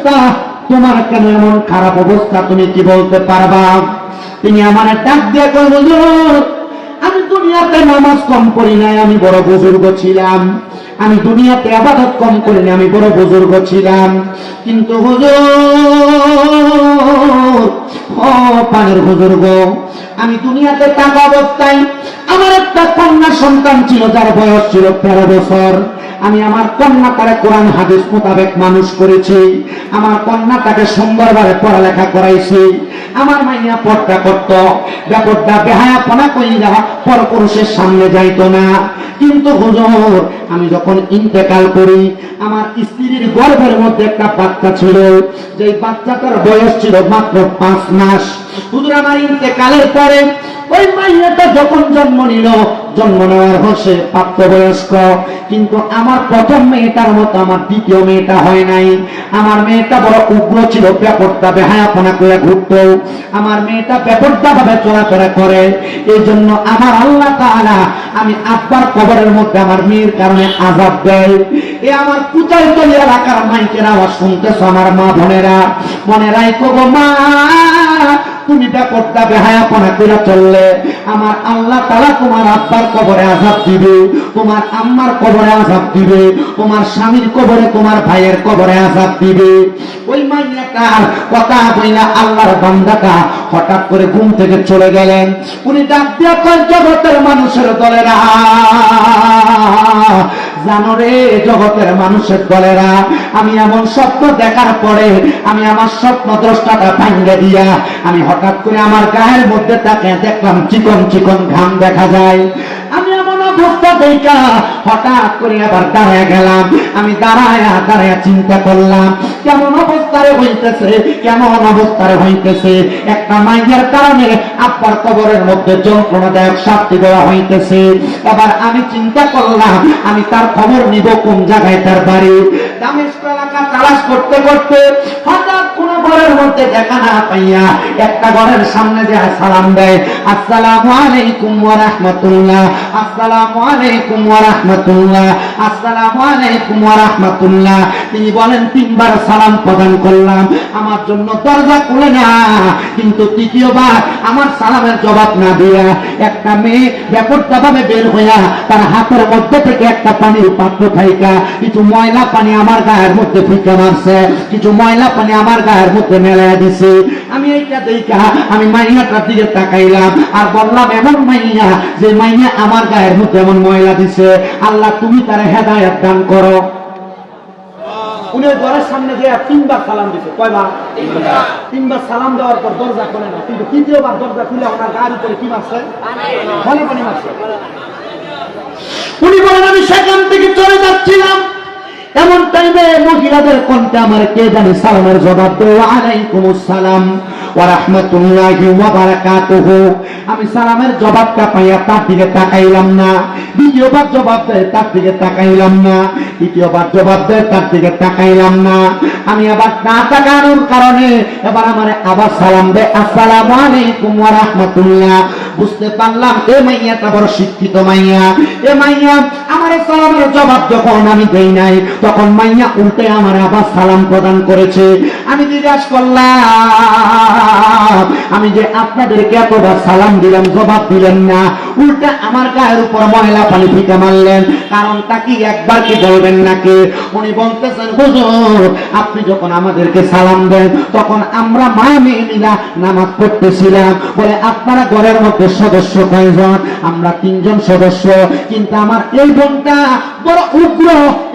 অবস্থা? তোমার কেন এমন খারাপ অবস্থা তুমি কি বলতে পারবা? তিনি আমার ডাক দিয়ে আমি দুনিয়াতে নামাজ কম করি নাই, আমি বড় বুজুর্গ ছিলাম। আমি দুনিয়াতে আবাদত কম করি নাই, আমি বড় বুজুর্গ ছিলাম। কিন্তু হুজুর আমি দুনিয়াতে টাকা অবস্থায় আমার একটা কন্যা সন্তান ছিল, যার বয়স ছিল তেরো বছর। আমি আমার কন্যাটারে কোরআন হাদিস মোতাবেক মানুষ করেছি। আমার কন্যাটাকে সুন্দরভাবে পড়ালেখা করাইছি। আমার মাইয়া পর্দা করত, ব্যাপারটা বেহায়াপনা কইরা পর পুরুষের সামনে যাইত না। কিন্তু হুজুর, আমি যখন ইন্তেকাল করি, আমার স্ত্রীর গর্ভের মধ্যে একটা বাচ্চা ছিল। যে বাচ্চাটার বয়স ছিল মাত্র পাঁচ মাস। হুজুর, আমার ইন্তেকালের পরে ওই মাইয়াটা যখন জন্ম নিল, জন্ম নেওয়ার হসে প্রাপ্তবয়স্ক। কিন্তু আমার প্রথম মেয়েটার মতো আমার দ্বিতীয় মেয়েটা হয় নাই। আমার মেয়েটা বড় উগ্র ছিল, ব্যাপারটা বেহায়াপনা করে ঘুরত। আমার মেয়েটা ব্যাপারটা ভাবে চলাফেরা করে। এই জন্য আমার আল্লাহ তাআলা আমি আব্বার কবরের মধ্যে আমার মেয়ের কারণে আজাব দেয়। এ আমার কুচাই তলি এলাকার মাইকের শুনতেছ আমার মা বোনেরা। মনে রাখো গো মা তুমি ব্যাপারটা বেহায়াপনা করে চললে, আমার আল্লাহ তালা তোমার আব্বার কবরে আজাব দিবে, তোমার আম্মার কবরে আজাব দিবে, তোমার স্বামীর কবরে তোমার ভাইয়ের কবরে আজাব দিবে। ওই মাইয়াটার কথা বইলা আল্লাহর বান্দাটা হঠাৎ করে ঘুম থেকে চলে গেলেন। উনি ডাক দিয়া জগতের মানুষের দলেরা, জানো রে জগতের মানুষের দলেরা, আমি এমন স্বপ্ন দেখার পরে আমি আমার স্বপ্ন দ্রষ্টাটা ভাঙ্গে দিয়া আমি হঠাৎ করে আমার গায়ের মধ্যে তাকে দেখলাম, চিকন চিকন ঘাম দেখা যায়। আমি দেখা, হঠাৎ করে আবার দাঁড়ায় গেলাম। আমি দাঁড়ায় দাঁড়ায় চিন্তা করলাম, কেমন অবস্থারে হইতেছে, কেমন অবস্থারে হইতেছে? একটা মাইয়ার কারণে আব্বার কবরের মধ্যে যন্ত্রণাদায়ক শাস্তি দেওয়া হইতেছে। এবার আমি চিন্তা করলাম, আমি তার খবর নিব কোন জায়গায় তার বাড়ি। দামেস্ক এলাকা তালাশ করতে করতে হঠাৎ ঘরের মধ্যে দেখা না পাইয়া একটা ঘরের সামনে যে সালাম দেয়, আসসালামু আলাইকুম ওয়া রাহমাতুল্লাহ, আসসালামু আলাইকুম ওয়া রাহমাতুল্লাহ, আসসালামু আলাইকুম ওয়া রাহমাতুল্লাহ। তিনি বলেন, তিনবার সালাম প্রদান করলাম, আমার জন্য দরজা খুলে না, কিন্তু তৃতীয়বার আমার সালামের জবাব না দিয়া একটা মেয়ে ব্যাপারটা ভাবে বের হইয়া তার হাতের মধ্যে থেকে একটা পানির পাত্র থাইকা কিছু ময়লা পানি আমার গায়ের মধ্যে ফিকে মারছে, কিছু ময়লা পানি আমার গায়ের মধ্যে মেলায় দিছে। আমি এইটা দেখা আমি মাইয়াটার দিকে তাকাইলাম। আর বললাম, এমন মাইয়া যে মাইয়া আমার গায়ের মধ্যে এমন ময়লা দিছে। আল্লাহ, তুমি তার হেদায়ত দান করো। উনি সামনে যে তিনবার সালাম দিছে। কয়বার? তিনবার। সালাম দেওয়ার পর দরজা খোলে না। কিন্তু তৃতীয়বার দরজা খুলে ওনার গায়ের উপরে কি মারছে। উনি বলেন, আমি সেখান থেকে চলে যাচ্ছিলাম। এমন টাইমে মহিলাদের কণ্ঠে আমার কে জানি সালামের জবাব দেয় আলাইকুম আমি সালামের জবাবটা পাইয়া তার দিকে তাকাইলাম না। দ্বিতীয়বার জবাব দেয়, তার দিকে তাকাইলাম না। তৃতীয়বার জবাব দেয়, তার দিকে তাকাইলাম না। আমি আবার না তাকানোর কারণে এবার আমার আবার সালাম দেয়, আসসালামু আলাইকুম রাহমাতুল্লাহ। বুঝতে পারলাম, এ মাইয়াটা বড় শিক্ষিত মাইয়া। এ মাইয়া আমার সালামের জবাব যখন আমি দেই নাই, তখন মাইয়া উল্টে আমার আবার সালাম প্রদান করেছে। আমি জিজ্ঞাসা করলাম, আমি যে আপনাদেরকে এতবার সালাম দিলাম, জবাব দিলেন না। উল্টা আমার গায়ের উপর ময়লা পানি ফিকে মারলেন। কারণটা কি একবার কি বলবেন নাকি? উনি বলতেছেন, হুজুর, আপনি যখন আমাদেরকে সালাম দেন, তখন আমরা মা মেয়ে মিলা নামাজ পড়তেছিলাম। বলে, আপনারা ঘরের মধ্যে সদস্য কয়জন? আমরা তিনজন সদস্য। কিন্তু আমার এই বোনটা বড় উগ্র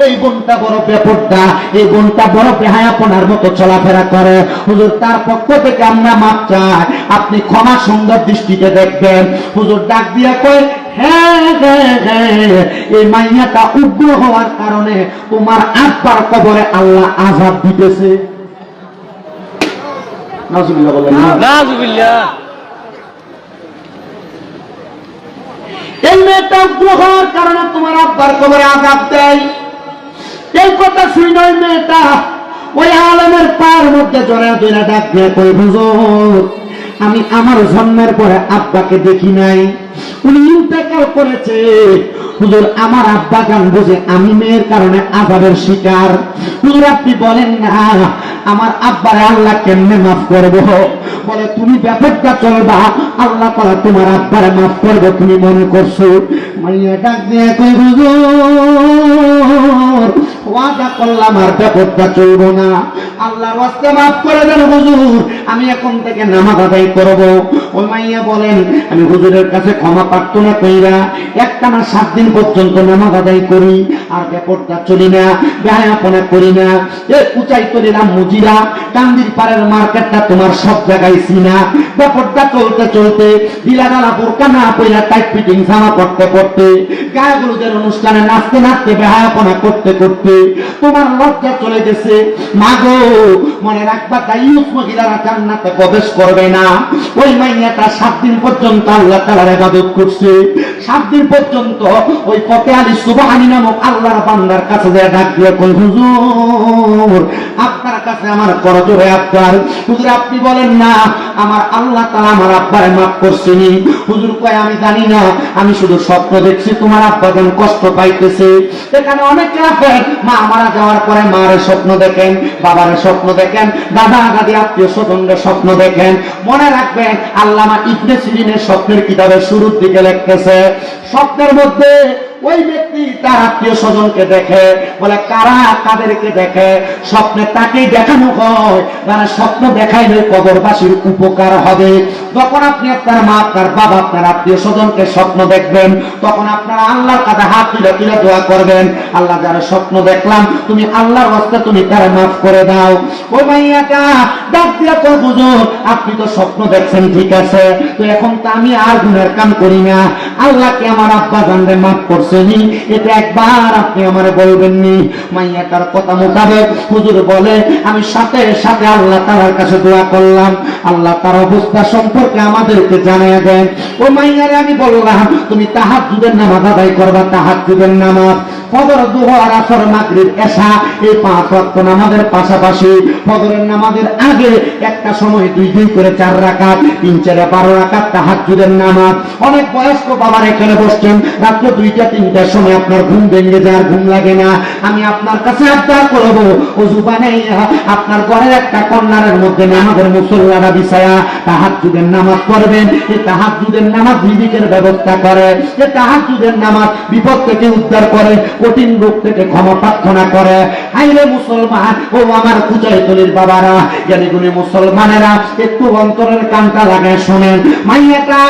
এই বোনটা বড় বেপরদা এই বোনটা বড় বেহায়াপনার মতো চলাফেরা করে। হুজুর তার পক্ষ থেকে আমরা মাপ চাই। আপনি ক্ষমা সুন্দর দৃষ্টিতে দেখবেন। হুজুর ডাক দিয়া কয় হ্যাঁ হ্যাঁ হ্যাঁ এই মাইয়াটা উগ্র হওয়ার কারণে তোমার আব্বার কবরে আল্লাহ আজাব দিতেছে। নাউজুবিল্লাহ বলেন নাজুবিল্লাহ এই মেয়েটা হওয়ার কারণে তোমার আব্বার কবরে আঘাত দেয়। এই কথা শুই নয় মেয়েটা ওই আলমের পার মধ্যে জড়া জোড়া ডাক দিয়ে কই হুজুর, আমি আমার জন্মের পরে আব্বাকে দেখি নাই। উনি ইন্তেকাল করেছে। হুজুর, আমার আব্বা গান বুঝে আমি মেয়ের কারণে আজাবের শিকার। হুজুর, আপনি বলেন না, আমার আব্বারে আল্লাহ কেমনে মাফ করব? বলে, তুমি ব্যাপারটা চলবা, আল্লাহ তারা তোমার আব্বারে মাফ করবে, তুমি মনে করছ? মাইয়া ডাক দিয়ে কই হুজুর, ওয়াদা করলাম আর ব্যাপারটা চলবো না। আল্লাহর মাফ করে দেন, হুজুর, আমি এখন থেকে নামাজ আদায় করব। ওই মাইয়া বলেন, আমি হুজুরের কাছে ক্ষমা প্রার্থনা কইরা একটা না সাত দিন পর্যন্ত নামাজ আদায় করি, আর ব্যাপারটা চলি না ব্যায়াপনা করি না। এ উচাই করিলাম মুজিরা কান্দির পাড়ের মার্কেটটা তোমার সব জায়গায় চিনা ব্যাপারটা চলতে চলতে বোরকা না টাইট ফিটিং জামা পড়তে পড়তে গায়গুলোদের অনুষ্ঠানে নাচতে নাচতে ব্যায়াপনা করতে করতে তোমার লজ্জা চলে গেছে। মাগো, মনে রাখবা মহিলারা জান্নাতে প্রবেশ করবে না। ওই মাইয়াটা সাত দিন পর্যন্ত আল্লাহ তালার ইবাদত করছে। সাত দিন পর্যন্ত ওই পথে আলী সুবাহানি নামক আল্লাহর বান্দার কাছে যায় ডাক দিয়ে কই হুজুর, আপনার কাছে আমার করজোরে আপনার হুজুর, আপনি বলেন না, আমার আল্লাহ তাআলা আমার আব্বারে মাফ করছেনি হুজুর কয়, আমি জানি না, আমি শুধু স্বপ্ন দেখছি, তোমার আব্বা যেন কষ্ট পাইতেছে। এখানে অনেকে আছেন মা মারা যাওয়ার পরে মায়ের স্বপ্ন দেখেন, বাবার স্বপ্ন দেখেন, দাদা, দাদি, আত্মীয় স্বজনদের স্বপ্ন দেখেন। মনে রাখবেন, আল্লামা ইবনে সিরিনের স্বপ্নের কিতাবের শুরুর দিকে লিখতেছে, স্বপ্নের মধ্যে ওই ব্যক্তি তার আত্মীয় স্বজনকে দেখে, বলে, কারা কাদেরকে দেখে? স্বপ্নে তাকেই দেখানো হয়। মানে স্বপ্ন দেখাইলে কবরবাসীর উপকার হবে। যখন আপনি আপনার মা, আপনার বাবা, আপনার আত্মীয় স্বজনকে স্বপ্ন দেখবেন, তখন আপনারা আল্লাহর কাছে হাত তুলে তুলে দোয়া করবেন, আল্লাহ যারা স্বপ্ন দেখলাম, তুমি আল্লাহর হস্তে তুমি তারা মাফ করে দাও। ওই মাইয়াটা, ডাক দিয়া তো বুঝুন আপনি তো স্বপ্ন দেখছেন, ঠিক আছে। তো এখন তো আমি আর গুণের কাম করি না। আল্লাহকে আমার আব্বা জানবে মাফ করছেনি এটা একবার আপনি আমার বলবেননি। মাইয়াটার কথা মোতাবেক হুজুর বলে, আমি সাথে সাথে আল্লাহ তালার কাছে দোয়া করলাম। আল্লাহ তার অবস্থা সম্পর্কে আমাদেরকে জানিয়ে দেন। ও মাইয়ারে আমি বললাম, তুমি তাহার যুগের নামাজ আদায় করবা তাহার নামাজ। ফজর, দুহর, আসর, মাগরিব, এশা, এই পাঁচ ওয়াক্ত নামাজের পাশাপাশি ফজরের নামাজের আগে একটা সময় দুই দুই করে চার রাকাত, তিন চারে বারো রাকাত তাহাজ্জুদের নামাজ। অনেক বয়স্ক বাবার এখানে বসছেন, রাত্র দুইটা, তিনটার সময় আপনার ঘুম ভেঙে যায়, ঘুম লাগে না। আমি আপনার কাছে আবদার করব অজু বানাইয়া আপনার ঘরের একটা কর্নারের মধ্যে নামাজের মুসল্লারা বিছায়া তাহাজ্জুদের নামাজ পড়বেন। এই তাহাজ্জুদের নামাজ রিজিকের ব্যবস্থা করে। এই তাহাজ্জুদের নামাজ বিপদ থেকে উদ্ধার করে। কঠিন রোগ থেকে ক্ষমা প্রার্থনা করে। হাইরে মুসলমান, ও আমার কুচাই তলির বাবারা জ্ঞানীগুলি মুসলমানেরা একটু অন্তরের কানটা লাগায় শোনেন। মাইয়াটা,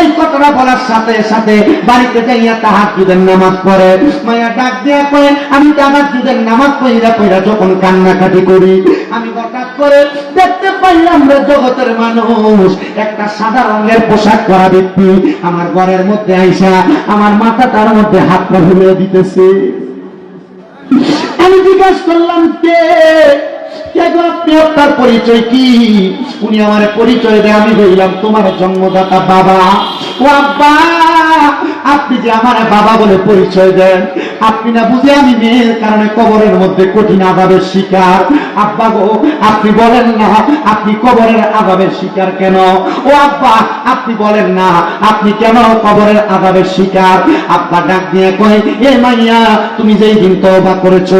এই কথাটা বলার সাথে সাথে বাড়িতে যাইয়া তাহার যুদের নামাজ পড়ে। মাইয়া ডাক দিয়া কয়ে, আমি তাহার যুদের নামাজ পড়িরা পড়িরা যখন কান্নাকাটি করি, আমি হঠাৎ করে, দেখতে পাইলাম রে জগতের মানুষ। একটা সাদা রঙের পোশাক পরা ব্যক্তি আমার ঘরের মধ্যে আইসা আমার মাথাটার মধ্যে হাত পা ঝুলিয়ে দিতেছে। আমি জিজ্ঞাসা করলাম, কে? আপনার পরিচয় কি? উনি আমার পরিচয় দেয়, আমি বললাম তোমার জন্মদাতা বাবা। ও আব্বা! আপনি যে আমার বাবা বলে পরিচয় দেন, আপনি না বুঝে আমি মেয়ের কারণে কবরের মধ্যে কঠিন আভাবের শিকার। আব্বা গো, আপনি বলেন না, আপনি কবরের আভাবের শিকার কেন? ও আব্বা আপনি বলেন না, আপনি কেন কবরের আদাবের শিকার? আব্বা ডাক দিয়ে কয়, এ মাইয়া, তুমি যেই দিন তওবা করেছ,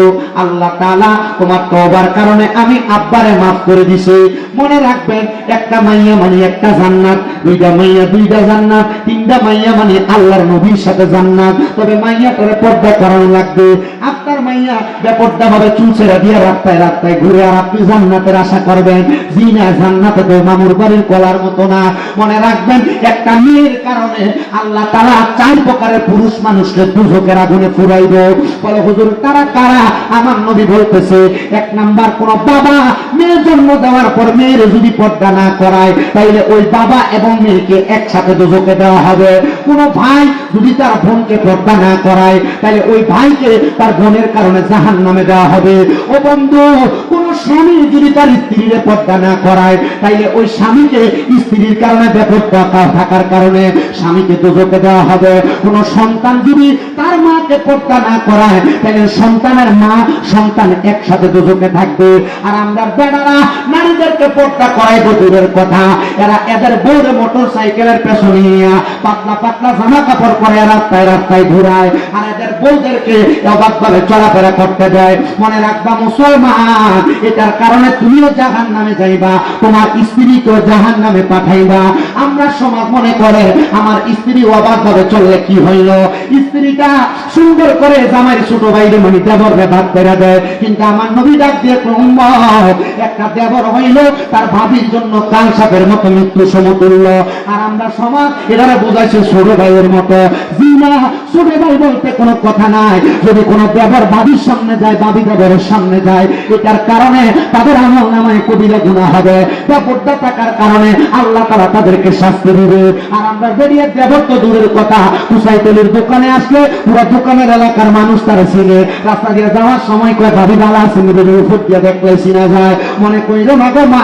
আল্লাহ তাআলা তোমার তওবার কারণে আমি আব্বারে মাফ করে দিছি। মনে রাখবেন, একটা মাইয়া মানে একটা জান্নাত, দুইটা মাইয়া দুইটা জান্নাত, তিনটা মাইয়া মানে আল্লাহর নবীর সাথে জান্নাত। তবে মাইয়া করে পর্দা করানো লাগবে। আপনার মাইয়া বেপর্দা ভাবে চুল দিয়ে রাস্তায় রাস্তায় ঘুরে আর আপনি জান্নাতের আশা করবেন। জি না জান্নাতে তো মামুর বাড়ির কলার মতো না। মনে রাখবেন একটা মেয়ের কারণে আল্লাহ তারা চার প্রকারের পুরুষ মানুষকে দুঝকের আগুনে ফুরাইব বলে, হুজুর, তারা কারা? আমার নবী বলতেছে, এক নাম্বার কোন বাবা মেয়ের জন্ম দেওয়ার পর মেয়ের যদি পর্দা না করায়, তাইলে ওই বাবা এবং মেয়েকে একসাথে দুঝকে দেওয়া হবে। কোন ভাই যদি তার বোনকে পর্দা না করায় তাহলে ওই ভাইকে তার বোনের কারণে জাহান নামে দেওয়া হবে। ও বন্ধু, কোন স্বামী যদি তার স্ত্রীর পর্দা না করায়, তাইলে ওই স্বামীকে স্ত্রীর কারণে বেপর্দা থাকার কারণে স্বামীকে দুজকে দেওয়া হবে। কোন সন্তান যদি তার মাকে পর্দা না করায় তাহলে সন্তানের মা, সন্তান একসাথে দুজকে থাকবে। আর আমরা বেড়ারা নারীদেরকে পর্দা করাই দূরের কথা। এরা এদের বউরে মোটর সাইকেলের পেছনে নিয়ে পাতলা পাতলা জামা কাপড় পরে রাস্তায় রাস্তায় ঘুরায়, আর এদের বউদেরকে অবাধভাবে চলাফেরা করতে দেয়। মনে রাখবা, মুসলমান এটার কারণে তুমিও জাহান নামে যাইবা, তোমার স্ত্রীকেও জাহান নামে পাঠাইবা। আমরা সমাজ মনে করে, আমার স্ত্রী অবাধভাবে চললে কি হইল? স্ত্রীটা সুন্দর করে জামাই ছোট ভাইরে মানে দেবরকে ভাত করে দেয়। কিন্তু আমার নবী ডাক দিয়ে একটা দেবর হইল, তার ভাবির জন্য কাল সাপের মতো মৃত্যু সমতুল্য। আর আমরা সমাজ এটারে বোঝাইছে ছোট ভাইয়ের মতো। জি না ছোট ভাই বলতে কোনো কথা নাই। যদি কোনো দেবর ভাবির সামনে যায়, ভাবি দেবরের সামনে যায়, এটার কারণে তাদের আমল নামায় কবিরা গুণা হবে। দেবরটা থাকার কারণে আল্লাহ তারা তাদেরকে শাস্তি দিবে। আর আমরা বেরিয়ে দেবর তো দূরের কথা। কুসাইতেলের দোকানে আসলে পুরো দোকানের এলাকার মানুষ তারা চিনে। রাস্তা দিয়ে যাওয়ার সময় কয়, ভাবি বালা আছে নিজেদের উপর দিয়ে দেখলে চিনা যায়। মনে করিল মাগো মা,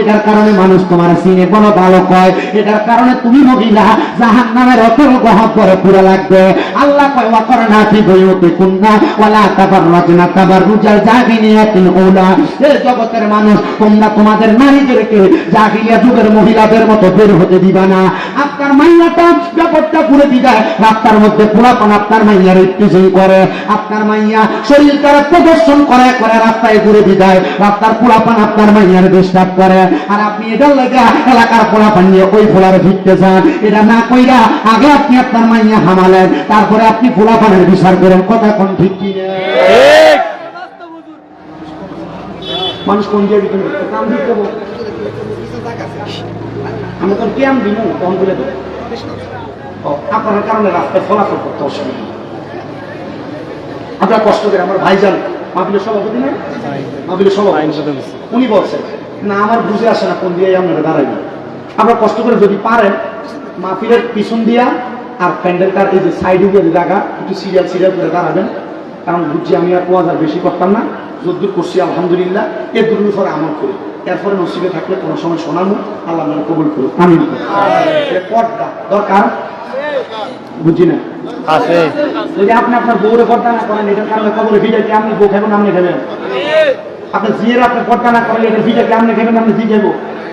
এটার কারণে মানুষ তোমার চিনে। বড় ভালো কয়, এটার কারণে তুমি মহিলা জাহান নামের অতল করে পুরো লাগবে। আল্লাহ কয় ওয়াকর না কি বইতে কুন্না ওয়ালা তাবার রাজনা তাবার রুজার জাহিনিয়াতিন ওলা জগতের মানুষ, তোমরা তোমাদের নারীদেরকে যুগের মহিলাদের মতো বের হতে দিবা না। আপনার মাইয়াটা ব্যাপারটা করে রাস্তার মধ্যে আপনার করে। আপনার মাইয়া শরীর তারা প্রদর্শন করে করে রাস্তায় ঘুরে বিদায় রাস্তার পোলাপান আপনার মাইয়ার ডিস্টার্ব করে। আর আপনি এলাকার পোলাপান নিয়ে ওই ফোলারে ভিড়তে যান। এটা না কইরা আগে আপনি আপনার মাইয়া হামালেন, তারপরে আপনি পোলাপানের বিচার করেন। কথা কোন ঠিক কি না? মানুষ কোন দিয়ে বিক্রি করতে? কাম দিতে দেবো। আমি তো কেম দিব? কম বলে দেবো। ও, আপনার কারণে রাস্তায় ফলাফল করতে অসুবিধা আপনার কষ্ট করে আমার ভাইজান মাহফিলের সভাপতি না? মাহফিলের সভাপতি। উনি বলছেন না আমার বুঝে আসে না কোন দিয়ে আপনারা দাঁড়াইবেন আপনারা কষ্ট করে যদি পারেন মাহফিলের পিছন দিয়া আর প্যান্ডেল প্যান্ডেলটার এই যে সাইডে দিয়ে যে জায়গা একটু সিরিয়াল সিরিয়াল করে দাঁড়াবেন। কারণ বুঝছি আমি আর আর বেশি করতাম না। যদ্দূর করছি আলহামদুলিল্লাহ এর দূর পরে আমল করি। এরপরে নসিবে থাকলে কোনো সময় শোনানো আল্লাহ মানে কবুল করুন আমি পর্দা দরকার? বুঝি না? যদি আপনি আপনার বউরে পর্দা না করেন এটার কারণে কবরে ভিড়ে কি আপনি বউ খাবেন আপনি খাবেন আপনার জিয়ের আপনি পর্দা না করেন এটা ভিড়ে কি আপনি খাবেন আপনি জি খাব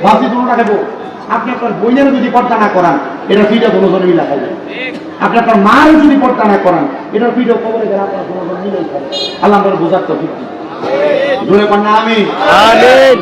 ভাবছি দুটা খাব আপনি আপনার বইনের যদি পর্দা না করান এটা ভিড়ে কোনো জন মিলা খাবে আপনি আপনার যদি পর্দা না করান এটার ভিডিও কবরে গেলে আপনার কোনো জন মিলাই খাবে আল্লাহ আমরা বোঝার তো ঠিক জোরে কন্যা আমি আমিন